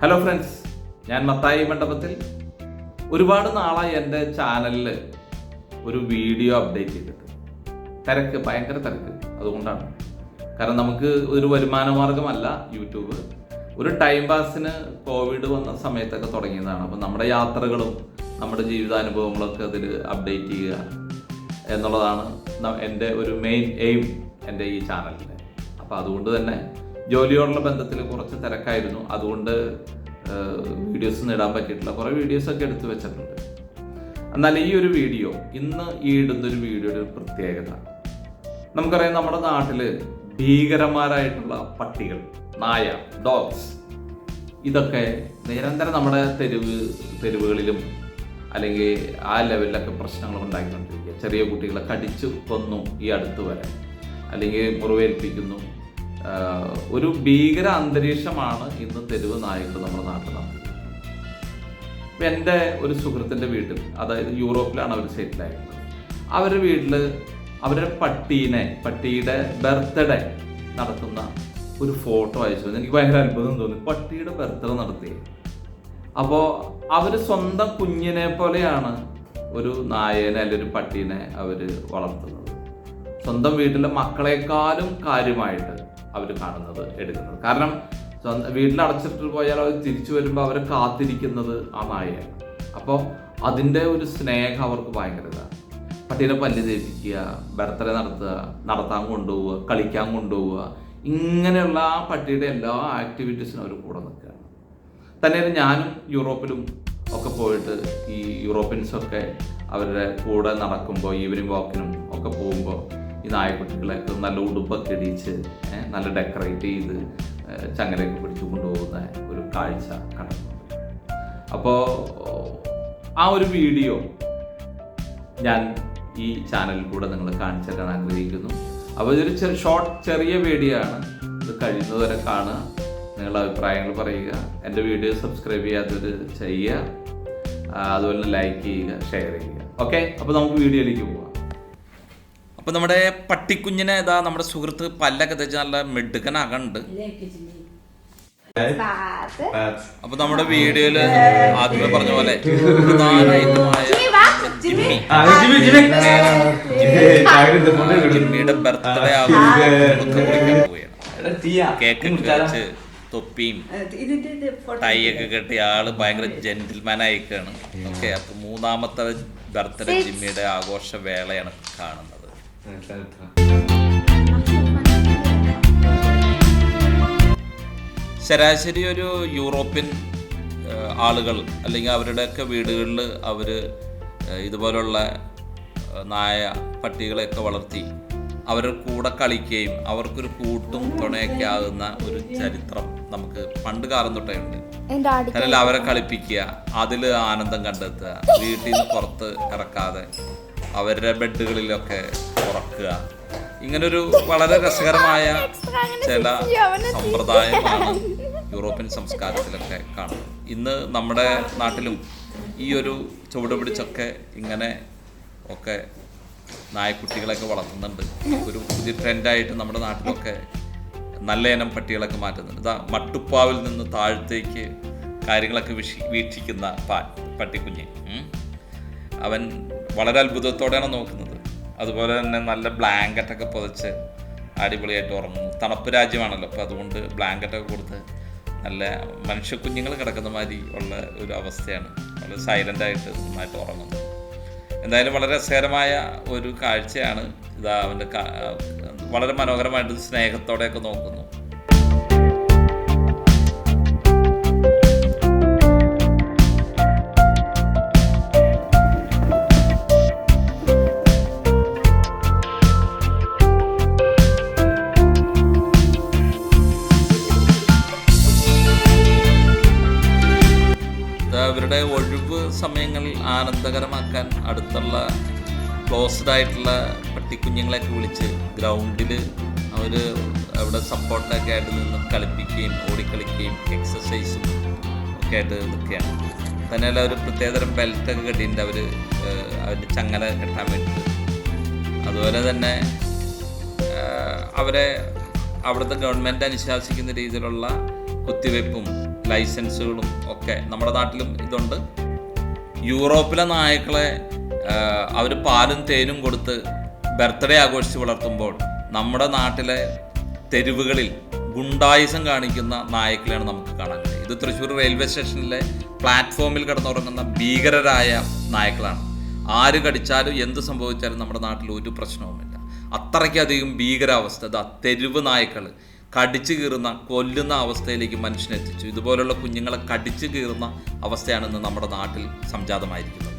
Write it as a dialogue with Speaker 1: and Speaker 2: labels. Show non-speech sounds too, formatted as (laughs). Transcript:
Speaker 1: Hello friends ഞാൻ മത്തായി മണ്ഡപത്തിൽ ഒരുപാട് നാളായി എന്റെ ചാനലിൽ ഒരു വീഡിയോ അപ്ഡേറ്റ് ചെയ്തിട്ട് തിരക്ക് ഭയങ്കര തിരക്ക് അതുകൊണ്ടാണ്. കാരണം നമുക്ക് ഒരു വരുമാന മാർഗമല്ല യൂട്യൂബ്. ഒരു ടൈം പാസിന് കോവിഡ് വന്ന സമയത്തൊക്കെ തുടങ്ങിയതാണ്. അപ്പം നമ്മുടെ യാത്രകളും നമ്മുടെ ജീവിതാനുഭവങ്ങളൊക്കെ അതിൽ അപ്ഡേറ്റ് ചെയ്യുക എന്നുള്ളതാണ് എന്റെ ഒരു മെയിൻ എയിം എന്റെ ഈ ചാനലിൽ അപ്പോൾ അതുകൊണ്ട് തന്നെ ജോലിയോടുള്ള ബന്ധത്തിൽ കുറച്ച് തിരക്കായിരുന്നു. അതുകൊണ്ട് വീഡിയോസ് നേടാൻ പറ്റിയിട്ടില്ല. കുറേ വീഡിയോസൊക്കെ എടുത്തു വെച്ചിട്ടുണ്ട്. എന്നാൽ ഈ ഒരു വീഡിയോ ഇന്ന് ഈ ഇടുന്ന ഒരു വീഡിയോയുടെ ഒരു പ്രത്യേകത. നമുക്കറിയാം നമ്മുടെ നാട്ടിൽ ഭീകരന്മാരായിട്ടുള്ള പട്ടികൾ നായ ഡോഗ്സ് ഇതൊക്കെ നിരന്തരം നമ്മുടെ തെരുവ് തെരുവുകളിലും അല്ലെങ്കിൽ ആ ലെവലിലൊക്കെ പ്രശ്നങ്ങൾ ഉണ്ടാക്കിക്കൊണ്ടിരിക്കുക ചെറിയ കുട്ടികളെ കടിച്ചു കൊന്നു ഈ അടുത്ത് വരെ. അല്ലെങ്കിൽ മുറിവേൽപ്പിക്കുന്നു. ഒരു ഭീകര അന്തരീക്ഷമാണ് ഇന്ന് തെരുവ് നായകൾ നമ്മുടെ നാട്ടിൽ എന്റെ ഒരു സുഹൃത്തിന്റെ വീട്ടിൽ അതായത് യൂറോപ്പിലാണ് അവർ സെറ്റിലായിട്ടുള്ളത്. അവരുടെ വീട്ടിൽ അവരുടെ പട്ടീനെ പട്ടിയുടെ ബർത്ത്ഡേ നടത്തുന്ന ഒരു ഫോട്ടോ അയച്ചു. എനിക്ക് ഭയങ്കര അത്ഭുതം തോന്നി. പട്ടിയുടെ ബർത്ത്ഡേ നടത്തി. അപ്പോൾ അവർ സ്വന്തം കുഞ്ഞിനെ പോലെയാണ് ഒരു നായേനെ അല്ലെങ്കിൽ ഒരു പട്ടീനെ അവർ വളർത്തുന്നത്. സ്വന്തം വീട്ടിലെ മക്കളെക്കാളും കാര്യമായിട്ട് അവർ കാണുന്നത് എടുക്കുന്നത്. കാരണം വീട്ടിൽ അടച്ചിട്ട് പോയാൽ അവർ തിരിച്ചു വരുമ്പോൾ അവരെ കാത്തിരിക്കുന്നത് ആ നായയാണ്. അപ്പോൾ അതിന്റെ ഒരു സ്നേഹം അവർക്ക് ഭയങ്കര പട്ടീനെ പല്ല് തേപ്പിക്കുക ബർത്ത്ഡേ നടത്തുക നടത്താൻ കൊണ്ടുപോവുക കളിക്കാൻ കൊണ്ടുപോവുക ഇങ്ങനെയുള്ള ആ പട്ടിയുടെ എല്ലാ ആക്ടിവിറ്റീസിനും അവർ കൂടെ നിൽക്കുകയാണ്. തന്നെ ഞാനും യൂറോപ്പിലും ഒക്കെ പോയിട്ട് ഈ യൂറോപ്യൻസൊക്കെ അവരുടെ കൂടെ നടക്കുമ്പോൾ ഈവനിങ് വാക്കിനും ഒക്കെ പോകുമ്പോൾ ഈ നായക്കുട്ടികളെയൊക്കെ നല്ല ഉടുപ്പൊക്കെ ഇടിച്ച് നല്ല ഡെക്കറേറ്റ് ചെയ്ത് ചങ്ങലയൊക്കെ പിടിച്ചു കൊണ്ടുപോകുന്ന ഒരു കാഴ്ച കണ്ടു. അപ്പോൾ ആ ഒരു വീഡിയോ ഞാൻ ഈ ചാനലിൽ കൂടെ നിങ്ങൾ കാണിച്ചു തരാൻ ആഗ്രഹിക്കുന്നു. അപ്പോൾ ഇതൊരു ഷോർട്ട് ചെറിയ വീഡിയോ ആണ്. ഇത് കഴിയുന്നതുവരെ കാണുക. നിങ്ങളുടെ അഭിപ്രായങ്ങൾ പറയുക. എന്റെ വീഡിയോ സബ്സ്ക്രൈബ് ചെയ്യാത്തവർ ചെയ്യുക. അതുപോലെ ലൈക്ക് ചെയ്യുക ഷെയർ ചെയ്യുക. ഓക്കെ അപ്പോൾ നമുക്ക് വീഡിയോയിലേക്ക് പോവാം. അപ്പോൾ നമ്മുടെ പട്ടിക്കുഞ്ഞിനെ ഇതാ നമ്മുടെ സുഹൃത്ത് പല്ലൊക്കെ തെച്ച് നല്ല മിടുക്കനാകുന്നുണ്ട് അപ്പൊ നമ്മുടെ വീഡിയോയിൽ ആദ്യമേ പറഞ്ഞ പോലെ പ്രധാന ഐറ്റമായ ജിമ്മി. ജിമ്മിയുടെ ബർത്ത്ഡേ പോവുകയാണ്. കേക്ക് കഴിച്ച് തൊപ്പിയും ടൈ ഒക്കെ കെട്ടി ആൾ ഭയങ്കര ജെന്റിൽമാൻ ആയിക്കാണ്. ഓക്കെ അപ്പൊ മൂന്നാമത്തെ ബർത്ത്ഡേ ജിമ്മിയുടെ ആഘോഷ വേളയാണ് കാണുന്നത്. ശരാശരി ഒരു യൂറോപ്യൻ ആളുകൾ അല്ലെങ്കിൽ അവരുടെയൊക്കെ വീടുകളിൽ അവർ ഇതുപോലുള്ള നായ പട്ടികളെയൊക്കെ വളർത്തി അവരുടെ കൂടെ കളിക്കുകയും അവർക്കൊരു കൂട്ടും തുണയൊക്കെ ആകുന്ന ഒരു ചരിത്രം നമുക്ക് പണ്ട് കാലം തൊട്ടേ ഉണ്ട്. അല്ലെങ്കിൽ അവരെ കളിപ്പിക്കുക അതിൽ ആനന്ദം കണ്ടെത്തുക വീട്ടിൽ നിന്ന് പുറത്ത് ഇറക്കാതെ അവരുടെ ബെഡുകളിലൊക്കെ ഉറക്കുക. ഇങ്ങനൊരു വളരെ രസകരമായ (laughs) ചില സമ്പ്രദായമാണ് യൂറോപ്യൻ സംസ്കാരത്തിലൊക്കെ കാണുന്നത്. ഇന്ന് നമ്മുടെ നാട്ടിലും ഈ ഒരു ചുവട് പിടിച്ചൊക്കെ ഇങ്ങനെ ഒക്കെ നായക്കുട്ടികളൊക്കെ വളർത്തുന്നുണ്ട്. ഒരു പുതിയ ട്രെൻഡായിട്ട് നമ്മുടെ നാട്ടിലൊക്കെ നല്ല ഇനം പട്ടികളൊക്കെ മാറ്റുന്നുണ്ട്. ഇതാ മട്ടുപ്പാവിൽ നിന്ന് താഴത്തേക്ക് കാര്യങ്ങളൊക്കെ വിഷി വീക്ഷിക്കുന്ന പാ പട്ടിക്കുഞ്ഞ്. അവൻ വളരെ അത്ഭുതത്തോടെയാണ് നോക്കുന്നത്. അതുപോലെ തന്നെ നല്ല ബ്ലാങ്കറ്റൊക്കെ പുതച്ച് അടിപൊളിയായിട്ട് ഉറങ്ങും. തണുപ്പ് രാജ്യമാണല്ലോ അപ്പോൾ അതുകൊണ്ട് ബ്ലാങ്കറ്റൊക്കെ കൊടുത്ത് നല്ല മനുഷ്യ കുഞ്ഞുങ്ങൾ കിടക്കുന്ന മാതിരി ഉള്ള ഒരു അവസ്ഥയാണ്. വളരെ സൈലന്റായിട്ട് നന്നായിട്ട് ഉറങ്ങുന്നു എന്തായാലും വളരെ രസകരമായ ഒരു കാഴ്ചയാണ് ഇതാ അവന്റെ വളരെ മനോഹരമായിട്ട് സ്നേഹത്തോടെയൊക്കെ നോക്കുന്നു. സമയങ്ങൾ ആനന്ദകരമാക്കാൻ അടുത്തുള്ള ക്ലോസ്ഡ് ആയിട്ടുള്ള പട്ടിക്കുഞ്ഞുങ്ങളെയൊക്കെ വിളിച്ച് ഗ്രൗണ്ടിൽ അവർ അവിടെ സപ്പോർട്ടൊക്കെ ആയിട്ട് നിന്ന് കളിപ്പിക്കുകയും ഓടിക്കളിക്കുകയും എക്സസൈസും ഒക്കെ ആയിട്ട് നിൽക്കുകയാണ്. തന്നെയല്ല ഒരു പ്രത്യേകതരം ബെൽറ്റൊക്കെ കെട്ടിയിട്ടുണ്ട് അവർ അവരുടെ ചങ്ങല കെട്ടാൻ വേണ്ടിയിട്ട്. അതുപോലെ തന്നെ അവരെ അവിടുത്തെ ഗവൺമെന്റ് അനുശാസിക്കുന്ന രീതിയിലുള്ള കുത്തിവയ്പ്പും ലൈസൻസുകളും ഒക്കെ നമ്മുടെ നാട്ടിലും ഇതുണ്ട്. യൂറോപ്പിലെ നായ്ക്കളെ അവർ പാലും തേനും കൊടുത്ത് ബർത്ത്ഡേ ആഘോഷിച്ച് വളർത്തുമ്പോൾ നമ്മുടെ നാട്ടിലെ തെരുവുകളിൽ ഗുണ്ടായുസം കാണിക്കുന്ന നായ്ക്കളെയാണ് നമുക്ക് കാണാൻ കഴിയുന്നത് ഇത് തൃശ്ശൂർ റെയിൽവേ സ്റ്റേഷനിലെ പ്ലാറ്റ്ഫോമിൽ കിടന്നുറങ്ങുന്ന ഭീകരരായ നായ്ക്കളാണ്. ആര് കടിച്ചാലും എന്ത് സംഭവിച്ചാലും നമ്മുടെ നാട്ടിൽ ഒരു പ്രശ്നവുമില്ല. അത്രയ്ക്കധികം ഭീകരാവസ്ഥ. ഇതാ തെരുവ് നായ്ക്കൾ കടിച്ചു കീറുന്ന കൊല്ലുന്ന അവസ്ഥയിലേക്ക് മനുഷ്യനെത്തിച്ചു. ഇതുപോലുള്ള കുഞ്ഞുങ്ങളെ കടിച്ചു കീറുന്ന അവസ്ഥയാണ് ഇന്ന് നമ്മുടെ നാട്ടിൽ സംജാതമായിരിക്കുന്നത്.